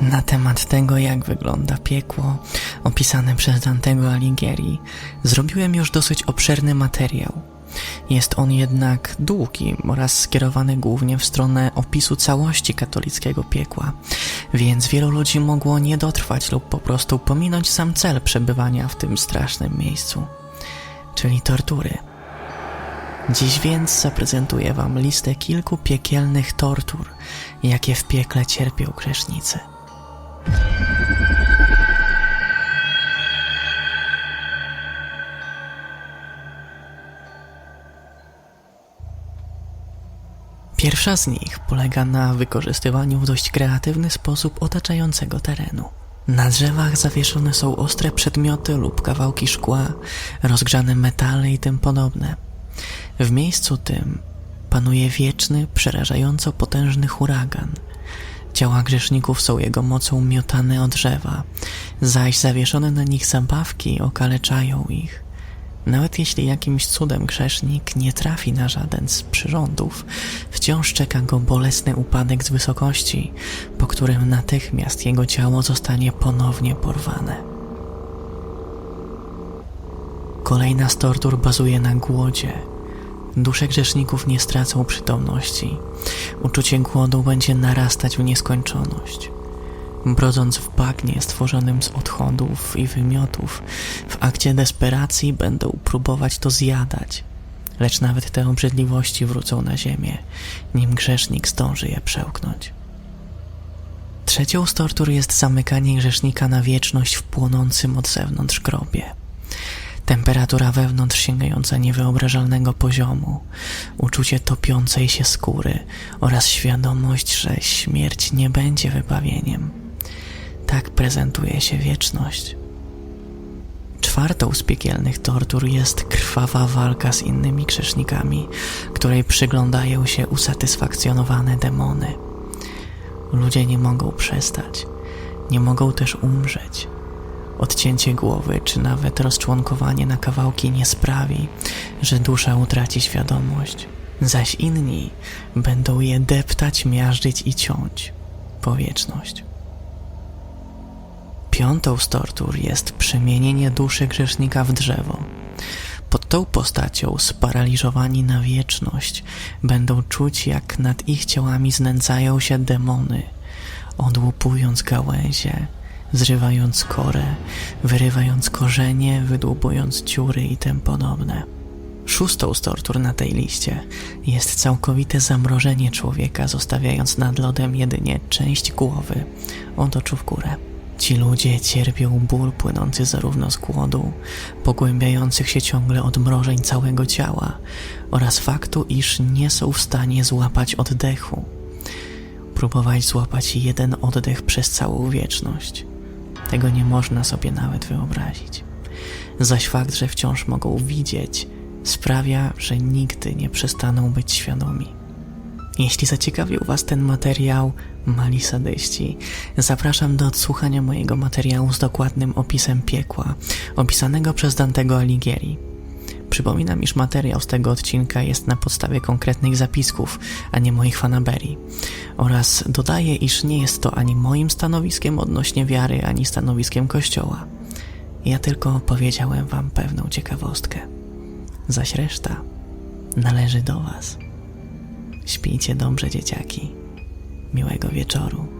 Na temat tego, jak wygląda piekło, opisane przez Dantego Alighieri, zrobiłem już dosyć obszerny materiał. Jest on jednak długi oraz skierowany głównie w stronę opisu całości katolickiego piekła, więc wielu ludzi mogło nie dotrwać lub po prostu pominąć sam cel przebywania w tym strasznym miejscu, czyli tortury. Dziś więc zaprezentuję Wam listę kilku piekielnych tortur, jakie w piekle cierpią grzesznicy. Pierwsza z nich polega na wykorzystywaniu w dość kreatywny sposób otaczającego terenu. Na drzewach zawieszone są ostre przedmioty lub kawałki szkła, rozgrzane metale i tym podobne. W miejscu tym panuje wieczny, przerażająco potężny huragan. Ciała grzeszników są jego mocą miotane o drzewa, zaś zawieszone na nich zabawki okaleczają ich. Nawet jeśli jakimś cudem grzesznik nie trafi na żaden z przyrządów, wciąż czeka go bolesny upadek z wysokości, po którym natychmiast jego ciało zostanie ponownie porwane. Kolejna z tortur bazuje na głodzie. Dusze grzeszników nie stracą przytomności. Uczucie głodu będzie narastać w nieskończoność. Brodząc w bagnie stworzonym z odchodów i wymiotów, w akcie desperacji będą próbować to zjadać. Lecz nawet te obrzydliwości wrócą na ziemię, nim grzesznik zdąży je przełknąć. Trzecią z tortur jest zamykanie grzesznika na wieczność w płonącym od zewnątrz grobie. Temperatura wewnątrz sięgająca niewyobrażalnego poziomu, uczucie topiącej się skóry oraz świadomość, że śmierć nie będzie wybawieniem. Tak prezentuje się wieczność. Czwartą z piekielnych tortur jest krwawa walka z innymi grzesznikami, której przyglądają się usatysfakcjonowane demony. Ludzie nie mogą przestać, nie mogą też umrzeć. Odcięcie głowy czy nawet rozczłonkowanie na kawałki nie sprawi, że dusza utraci świadomość, zaś inni będą je deptać, miażdżyć i ciąć po wieczność. Piątą z tortur jest przemienienie duszy grzesznika w drzewo. Pod tą postacią sparaliżowani na wieczność będą czuć, jak nad ich ciałami znęcają się demony, odłupując gałęzie, zrywając korę, wyrywając korzenie, wydłubując dziury i tym podobne. Szóstą z tortur na tej liście jest całkowite zamrożenie człowieka, zostawiając nad lodem jedynie część głowy od oczu w górę. Ci ludzie cierpią ból płynący zarówno z głodu, pogłębiających się ciągle odmrożeń całego ciała oraz faktu, iż nie są w stanie złapać oddechu. Próbować złapać jeden oddech przez całą wieczność. Tego nie można sobie nawet wyobrazić. Zaś fakt, że wciąż mogą widzieć, sprawia, że nigdy nie przestaną być świadomi. Jeśli zaciekawił Was ten materiał, mali sadyści, zapraszam do odsłuchania mojego materiału z dokładnym opisem piekła, opisanego przez Dantego Alighieri. Przypominam, iż materiał z tego odcinka jest na podstawie konkretnych zapisków, a nie moich fanaberii. Oraz dodaję, iż nie jest to ani moim stanowiskiem odnośnie wiary, ani stanowiskiem Kościoła. Ja tylko opowiedziałem wam pewną ciekawostkę. Zaś reszta należy do was. Śpijcie dobrze, dzieciaki. Miłego wieczoru.